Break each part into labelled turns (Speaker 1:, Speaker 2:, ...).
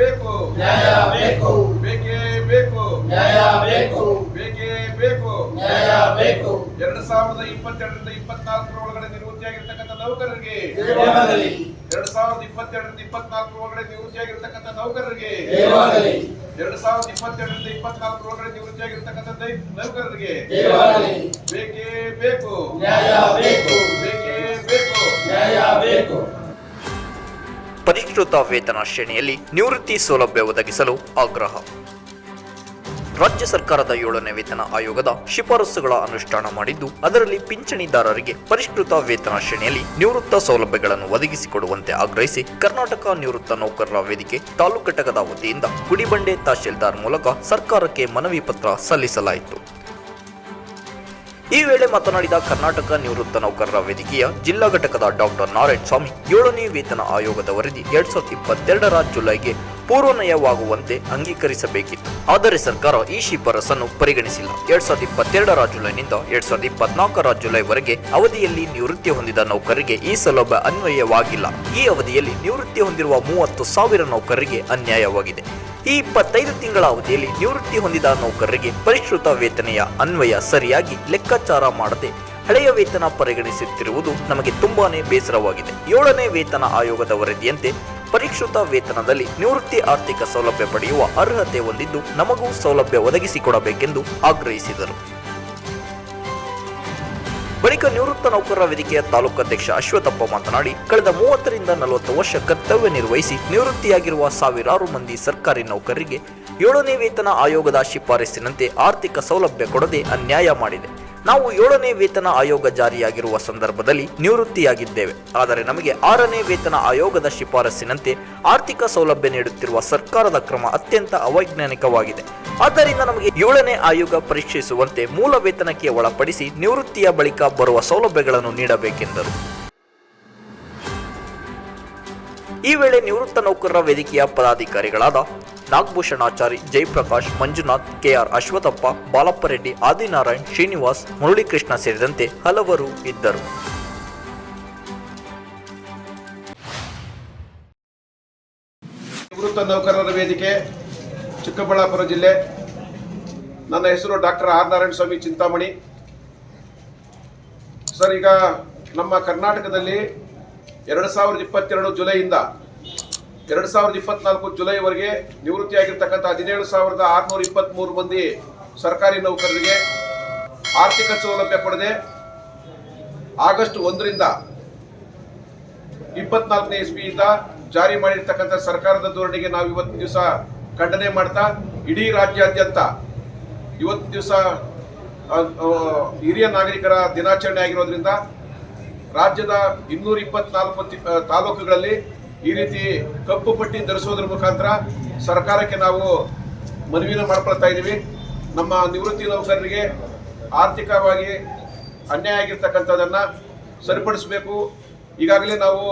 Speaker 1: ಬೇಕು.
Speaker 2: ನ್ಯಾಯ ಬೇಕು. ಬೇಕೇ ಬೇಕು. ನ್ಯಾಯ ಬೇಕು. ಬೇಕೇ
Speaker 1: ಬೇಕು. ನ್ಯಾಯ ಬೇಕು.
Speaker 2: ಎರಡ್ ಸಾವಿರದ ಇಪ್ಪತ್ತೆರಡರಿಂದ ಇಪ್ಪತ್ನಾಲ್ಕರ ಒಳಗಡೆ ನಿವೃತ್ತಿಯಾಗಿರ್ತಕ್ಕಂಥ ನೌಕರರಿಗೆ. ಎರಡ್ ಸಾವಿರದ ಇಪ್ಪತ್ತೆರಡರಿಂದ ಇಪ್ಪತ್ನಾಲ್ಕರ ಒಳಗಡೆ ನಿವೃತ್ತಿಯಾಗಿರ್ತಕ್ಕಂಥ ನೌಕರರಿಗೆ. ಎರಡ್
Speaker 1: ಸಾವಿರದ ಇಪ್ಪತ್ತೆರಡರಿಂದ
Speaker 2: ಇಪ್ಪತ್ನಾಲ್ಕರ ಒಳಗಡೆ
Speaker 1: ನಿವೃತ್ತಿಯಾಗಿರ್ತಕ್ಕಂಥ ನೌಕರರಿಗೆ.
Speaker 3: ಪರಿಷ್ಕೃತ ವೇತನ ಶ್ರೇಣಿಯಲ್ಲಿ ನಿವೃತ್ತಿ ಸೌಲಭ್ಯ ಒದಗಿಸಲು ಆಗ್ರಹ. ರಾಜ್ಯ ಸರ್ಕಾರದ ಏಳನೇ ವೇತನ ಆಯೋಗದ ಶಿಫಾರಸುಗಳ ಅನುಷ್ಠಾನ ಮಾಡಿದ್ದು, ಅದರಲ್ಲಿ ಪಿಂಚಣಿದಾರರಿಗೆ ಪರಿಷ್ಕೃತ ವೇತನ ಶ್ರೇಣಿಯಲ್ಲಿ ನಿವೃತ್ತ ಸೌಲಭ್ಯಗಳನ್ನು ಒದಗಿಸಿಕೊಡುವಂತೆ ಆಗ್ರಹಿಸಿ ಕರ್ನಾಟಕ ನಿವೃತ್ತ ನೌಕರರ ವೇದಿಕೆ ತಾಲೂಕು ಘಟಕದ ವತಿಯಿಂದ ಗುಡಿಬಂಡೆ ತಹಶೀಲ್ದಾರ್ ಮೂಲಕ ಸರ್ಕಾರಕ್ಕೆ ಮನವಿ ಪತ್ರ ಸಲ್ಲಿಸಲಾಯಿತು. ಈ ವೇಳೆ ಮಾತನಾಡಿದ ಕರ್ನಾಟಕ ನಿವೃತ್ತ ನೌಕರರ ವೇದಿಕೆಯ ಜಿಲ್ಲಾ ಘಟಕದ ಡಾಕ್ಟರ್ ನಾರಾಯಣ ಸ್ವಾಮಿ, ಏಳನೇ ವೇತನ ಆಯೋಗದ ವರದಿ ಎರಡ್ ಸಾವಿರದ ಇಪ್ಪತ್ತೆರಡರ ಜುಲೈಗೆ ಪೂರ್ವನಯವಾಗುವಂತೆ ಅಂಗೀಕರಿಸಬೇಕಿತ್ತು. ಆದರೆ ಸರ್ಕಾರ ಈ ಶಿಫಾರಸನ್ನು ಪರಿಗಣಿಸಿಲ್ಲ. ಎರಡ್ ಸಾವಿರದ ಇಪ್ಪತ್ತೆರಡರ ಜುಲೈನಿಂದ ಎರಡ್ ಸಾವಿರದ ಇಪ್ಪತ್ನಾಲ್ಕರ ಜುಲೈವರೆಗೆ ಅವಧಿಯಲ್ಲಿ ನಿವೃತ್ತಿ ಹೊಂದಿದ ನೌಕರರಿಗೆ ಈ ಸೌಲಭ್ಯ ಅನ್ವಯವಾಗಿಲ್ಲ. ಈ ಅವಧಿಯಲ್ಲಿ ನಿವೃತ್ತಿ ಹೊಂದಿರುವ ಮೂವತ್ತು ಸಾವಿರ ನೌಕರರಿಗೆ ಅನ್ಯಾಯವಾಗಿದೆ. ಈ ಇಪ್ಪತ್ತೈದು ತಿಂಗಳ ಅವಧಿಯಲ್ಲಿ ನಿವೃತ್ತಿ ಹೊಂದಿದ ನೌಕರರಿಗೆ ಪರಿಷ್ಕೃತ ವೇತನೆಯ ಅನ್ವಯ ಸರಿಯಾಗಿ ಲೆಕ್ಕಾಚಾರ ಮಾಡದೆ ಹಳೆಯ ವೇತನ ಪರಿಗಣಿಸುತ್ತಿರುವುದು ನಮಗೆ ತುಂಬಾನೇ ಬೇಸರವಾಗಿದೆ. ಏಳನೇ ವೇತನ ಆಯೋಗದ ವರದಿಯಂತೆ ಪರಿಷ್ಕೃತ ವೇತನದಲ್ಲಿ ನಿವೃತ್ತಿ ಆರ್ಥಿಕ ಸೌಲಭ್ಯ ಪಡೆಯುವ ಅರ್ಹತೆ ಹೊಂದಿದ್ದು ನಮಗೂ ಸೌಲಭ್ಯ ಒದಗಿಸಿಕೊಡಬೇಕೆಂದು ಆಗ್ರಹಿಸಿದರು. ಬಳಿಕ ನಿವೃತ್ತ ನೌಕರರ ವೇದಿಕೆಯ ತಾಲೂಕು ಅಧ್ಯಕ್ಷ ಅಶ್ವಥಪ್ಪ ಮಾತನಾಡಿ, ಕಳೆದ ಮೂವತ್ತರಿಂದ ನಲವತ್ತು ವರ್ಷ ಕರ್ತವ್ಯ ನಿರ್ವಹಿಸಿ ನಿವೃತ್ತಿಯಾಗಿರುವ ಸಾವಿರಾರು ಮಂದಿ ಸರ್ಕಾರಿ ನೌಕರರಿಗೆ ಏಳನೇ ವೇತನ ಆಯೋಗದ ಶಿಫಾರಸ್ಸಿನಂತೆ ಆರ್ಥಿಕ ಸೌಲಭ್ಯ ಕೊಡದೆ ಅನ್ಯಾಯ ಮಾಡಿದೆ. ನಾವು ಏಳನೇ ವೇತನ ಆಯೋಗ ಜಾರಿಯಾಗಿರುವ ಸಂದರ್ಭದಲ್ಲಿ ನಿವೃತ್ತಿಯಾಗಿದ್ದೇವೆ. ಆದರೆ ನಮಗೆ ಆರನೇ ವೇತನ ಆಯೋಗದ ಶಿಫಾರಸ್ಸಿನಂತೆ ಆರ್ಥಿಕ ಸೌಲಭ್ಯ ನೀಡುತ್ತಿರುವ ಸರ್ಕಾರದ ಕ್ರಮ ಅತ್ಯಂತ ಅವೈಜ್ಞಾನಿಕವಾಗಿದೆ. ಆದ್ದರಿಂದ ನಮಗೆ ಏಳನೇ ಆಯೋಗ ಪರೀಕ್ಷಿಸುವಂತೆ ಮೂಲ ವೇತನಕ್ಕೆ ಒಳಪಡಿಸಿ ನಿವೃತ್ತಿಯ ಬಳಿಕ ಬರುವ ಸೌಲಭ್ಯಗಳನ್ನು ನೀಡಬೇಕೆಂದರು. ಈ ವೇಳೆ ನಿವೃತ್ತ ನೌಕರರ ವೇದಿಕೆಯ ಪದಾಧಿಕಾರಿಗಳಾದ ನಾಗಭೂಷಣಾಚಾರಿ ಜಯಪ್ರಕಾಶ್, ಮಂಜುನಾಥ್, ಕೆಆರ್ ಅಶ್ವಥಪ್ಪ ಬಾಲಪ್ಪ ರೆಡ್ಡಿ ಆದಿನಾರಾಯಣ್, ಶ್ರೀನಿವಾಸ್, ಮುರಳೀಕೃಷ್ಣ ಸೇರಿದಂತೆ ಹಲವರು ಇದ್ದರು.
Speaker 2: ನಿವೃತ್ತ ನೌಕರರ ವೇದಿಕೆ, ಚಿಕ್ಕಬಳ್ಳಾಪುರ ಜಿಲ್ಲೆ. ನನ್ನ ಹೆಸರು doctor R Narayana Swamy Chintamani. Sir, ಈಗ ನಮ್ಮ ಕರ್ನಾಟಕದಲ್ಲಿ ಎರಡು ಸಾವಿರದ ಇಪ್ಪತ್ತೆರಡು ಜುಲೈಯಿಂದ, ಎರಡು ಸಾವಿರದ ಇಪ್ಪತ್ನಾಲ್ಕು ಜುಲೈವರೆಗೆ ನಿವೃತ್ತಿಯಾಗಿರ್ತಕ್ಕಂಥ ಹದಿನೇಳು ಸಾವಿರದ ಆರುನೂರ ಇಪ್ಪತ್ತ್ಮೂರು ಮಂದಿ ಸರ್ಕಾರಿ ನೌಕರರಿಗೆ ಆರ್ಥಿಕ ಸೌಲಭ್ಯ ಕೊಡದೆ ಆಗಸ್ಟ್ ಒಂದರಿಂದ ಇಪ್ಪತ್ನಾಲ್ಕನೇ ಇಸ್ವಿಯಿಂದ ಜಾರಿ ಮಾಡಿರ್ತಕ್ಕಂಥ ಸರ್ಕಾರದ ಧೋರಣೆಗೆ ನಾವು ಇವತ್ತು ದಿವಸ ಖಂಡನೆ ಮಾಡ್ತಾ, ಇಡೀ ರಾಜ್ಯಾದ್ಯಂತ ಇವತ್ತು ದಿವಸ ಹಿರಿಯ ನಾಗರಿಕರ ದಿನಾಚರಣೆ ಆಗಿರೋದ್ರಿಂದ ರಾಜ್ಯದ ಇನ್ನೂರ ಇಪ್ಪತ್ನಾಲ್ಕು ತಾಲೂಕುಗಳಲ್ಲಿ ಈ ರೀತಿ ಕಪ್ಪು ಪಟ್ಟಿ ಧರಿಸೋದ್ರ ಮುಖಾಂತರ ಸರ್ಕಾರಕ್ಕೆ ನಾವು ಮನವಿನ ಮಾಡ್ಕೊಳ್ತಾ ಇದ್ದೀವಿ. ನಮ್ಮ ನಿವೃತ್ತಿ ನೌಕರರಿಗೆ ಆರ್ಥಿಕವಾಗಿ ಅನ್ಯಾಯ ಆಗಿರ್ತಕ್ಕಂಥದ್ದನ್ನು ಸರಿಪಡಿಸಬೇಕು. ಈಗಾಗಲೇ ನಾವು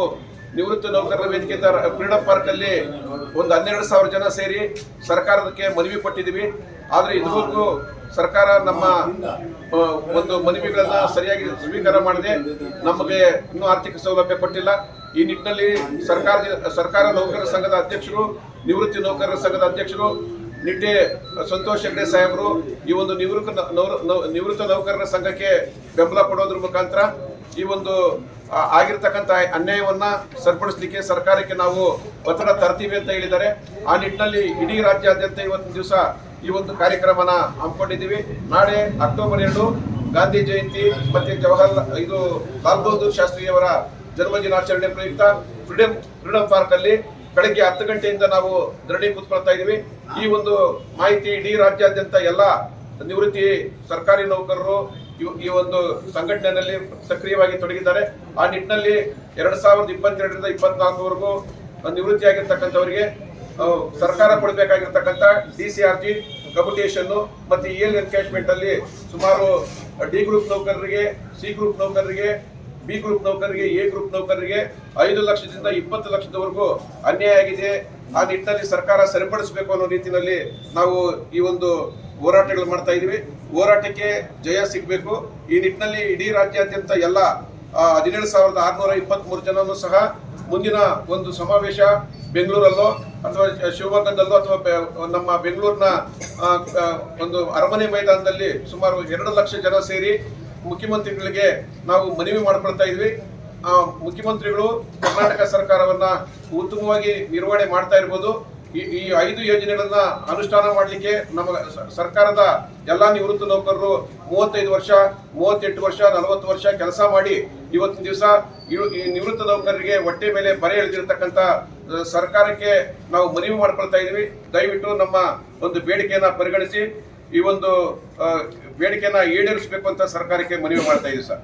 Speaker 2: ನಿವೃತ್ತ ನೌಕರರ ವೇದಿಕೆ ಫ್ರೀಡಮ್ ಪಾರ್ಕ್ ಅಲ್ಲಿ ಒಂದು ಹನ್ನೆರಡು ಸಾವಿರ ಜನ ಸೇರಿ ಸರ್ಕಾರಕ್ಕೆ ಮನವಿ ಕೊಟ್ಟಿದ್ದೀವಿ. ಆದರೆ ಇದುವರೆಗೂ ಸರ್ಕಾರ ನಮ್ಮ ಒಂದು ಮನವಿಗಳನ್ನ ಸರಿಯಾಗಿ ಸ್ವೀಕಾರ ಮಾಡದೆ ನಮಗೆ ಇನ್ನೂ ಆರ್ಥಿಕ ಸೌಲಭ್ಯ ಕೊಟ್ಟಿಲ್ಲ. ಈ ನಿಟ್ಟಿನಲ್ಲಿ ಸರ್ಕಾರ ಸರ್ಕಾರ ನೌಕರರ ಸಂಘದ ಅಧ್ಯಕ್ಷರು, ನಿವೃತ್ತಿ ನೌಕರರ ಸಂಘದ ಅಧ್ಯಕ್ಷರು, ನಿಟ್ಟೆ ಸಂತೋಷ್ ಹೆಗ್ಡೆ ಸಾಹೇಬರು, ಈ ಒಂದು ನಿವೃತ್ತ ನಿವೃತ್ತ ನೌಕರರ ಸಂಘಕ್ಕೆ ಬೆಂಬಲ ಕೊಡೋದ್ರ ಮುಖಾಂತರ ಈ ಒಂದು ಆಗಿರ್ತಕ್ಕಂಥ ಅನ್ಯಾಯವನ್ನ ಸರಿಪಡಿಸಲಿಕ್ಕೆ ಸರ್ಕಾರಕ್ಕೆ ನಾವು ಒತ್ತಡ ತರ್ತೀವಿ ಅಂತ ಹೇಳಿದ್ದಾರೆ. ಆ ನಿಟ್ಟಿನಲ್ಲಿ ಇಡೀ ರಾಜ್ಯಾದ್ಯಂತ ಇವತ್ತು ದಿವಸ ಈ ಒಂದು ಕಾರ್ಯಕ್ರಮನ ಹಮ್ಮಿಕೊಂಡಿದ್ದೀವಿ. ನಾಳೆ ಅಕ್ಟೋಬರ್ ಎರಡು, ಗಾಂಧಿ ಜಯಂತಿ ಮತ್ತು ಜವಾಹರ್ಲಾಲ್ ಇದು ಲಾಲ್ ಬಹದ್ದೂರ್ ಶಾಸ್ತ್ರಿಯವರ ಜನ್ಮದಿನಾಚರಣೆ ಪ್ರಯುಕ್ತ ಫ್ರೀಡಂ ಫ್ರೀಡಮ್ ಪಾರ್ಕ್ ಅಲ್ಲಿ ಬೆಳಗ್ಗೆ ಹತ್ತು ಗಂಟೆಯಿಂದ ನಾವು ಧರಣಿ ಕೂತ್ಕೊಳ್ತಾ ಇದೀವಿ ಈ ಒಂದು ಮಾಹಿತಿ ಇಡೀ ರಾಜ್ಯಾದ್ಯಂತ ಎಲ್ಲ ನಿವೃತ್ತಿ ಸರ್ಕಾರಿ ನೌಕರರು ಈ ಒಂದು ಸಂಘಟನೆಯಲ್ಲಿ ಸಕ್ರಿಯವಾಗಿ ತೊಡಗಿದ್ದಾರೆ. ಆ ನಿಟ್ಟಿನಲ್ಲಿ ಎರಡ್ ಸಾವಿರದ ಇಪ್ಪತ್ತೆರಡರಿಂದ ಇಪ್ಪತ್ನಾಲ್ಕವರೆಗೂ ನಿವೃತ್ತಿಯಾಗಿರ್ತಕ್ಕಂಥವರಿಗೆ ಸರ್ಕಾರ ಕೊಡಬೇಕಾಗಿರ್ತಕ್ಕಂಥ ಡಿ ಸಿ ಆರ್ ಜಿ ಕಮ್ಯುಟೇಷನ್ನು ಮತ್ತು ಇ ಎಲ್ ಎನ್ಕ್ಯಾಶ್ಮೆಂಟ್ ಅಲ್ಲಿ ಸುಮಾರು ಡಿ ಗ್ರೂಪ್ ನೌಕರರಿಗೆ, ಸಿ ಗ್ರೂಪ್ ನೌಕರರಿಗೆ, ಬಿ ಗ್ರೂಪ್ ನೌಕರರಿಗೆ, ಎ ಗ್ರೂಪ್ ನೌಕರರಿಗೆ ಐದು ಲಕ್ಷದಿಂದ ಇಪ್ಪತ್ತು ಲಕ್ಷದವರೆಗೂ ಅನ್ಯಾಯ ಆಗಿದೆ. ಆ ನಿಟ್ಟಿನಲ್ಲಿ ಸರ್ಕಾರ ಸರಿಪಡಿಸಬೇಕು ಅನ್ನೋ ರೀತಿಯಲ್ಲಿ ನಾವು ಈ ಒಂದು ಹೋರಾಟಗಳು ಮಾಡ್ತಾ ಇದೀವಿ ಹೋರಾಟಕ್ಕೆ ಜಯ ಸಿಗಬೇಕು. ಈ ನಿಟ್ಟಿನಲ್ಲಿ ಇಡೀ ರಾಜ್ಯಾದ್ಯಂತ ಎಲ್ಲ ಹದಿನೇಳು ಸಾವಿರದ ಆರುನೂರ ಇಪ್ಪತ್ತ್ ಮೂರು ಜನನು ಸಹ ಮುಂದಿನ ಒಂದು ಸಮಾವೇಶ ಬೆಂಗಳೂರಲ್ಲೋ ಅಥವಾ ಶಿವಮೊಗ್ಗದಲ್ಲೋ ಅಥವಾ ನಮ್ಮ ಬೆಂಗಳೂರಿನ ಒಂದು ಅರಮನೆ ಮೈದಾನದಲ್ಲಿ ಸುಮಾರು ಎರಡು ಲಕ್ಷ ಜನ ಸೇರಿ ಮುಖ್ಯಮಂತ್ರಿಗಳಿಗೆ ನಾವು ಮನವಿ ಮಾಡ್ಕೊಳ್ತಾ ಇದ್ವಿ. ಮುಖ್ಯಮಂತ್ರಿಗಳು ಕರ್ನಾಟಕ ಸರ್ಕಾರವನ್ನ ಉತ್ತಮವಾಗಿ ನಿರ್ವಹಣೆ ಮಾಡ್ತಾ ಇರ್ಬೋದು. ಈ ಐದು ಯೋಜನೆಗಳನ್ನ ಅನುಷ್ಠಾನ ಮಾಡಲಿಕ್ಕೆ ನಮ್ಮ ಸರ್ಕಾರದ ಎಲ್ಲಾ ನಿವೃತ್ತ ನೌಕರರು ಮೂವತ್ತೈದು ವರ್ಷ, ಮೂವತ್ತೆಂಟು ವರ್ಷ, ನಲವತ್ತು ವರ್ಷ ಕೆಲಸ ಮಾಡಿ ಇವತ್ತಿನ ದಿವಸ ಈ ನಿವೃತ್ತ ನೌಕರರಿಗೆ ಹೊಟ್ಟೆ ಮೇಲೆ ಬರೆ ಎಳೆದಿರ್ತಕ್ಕಂಥ ಸರ್ಕಾರಕ್ಕೆ ನಾವು ಮನವಿ ಮಾಡ್ಕೊಳ್ತಾ ಇದೀವಿ. ದಯವಿಟ್ಟು ನಮ್ಮ ಒಂದು ಬೇಡಿಕೆಯನ್ನ ಪರಿಗಣಿಸಿ, ಈ ಒಂದು ಬೇಡಿಕೆಯನ್ನ ಈಡೇರಿಸಬೇಕು ಅಂತ ಸರ್ಕಾರಕ್ಕೆ ಮನವಿ ಮಾಡ್ತಾ ಇದೀವಿ ಸರ್.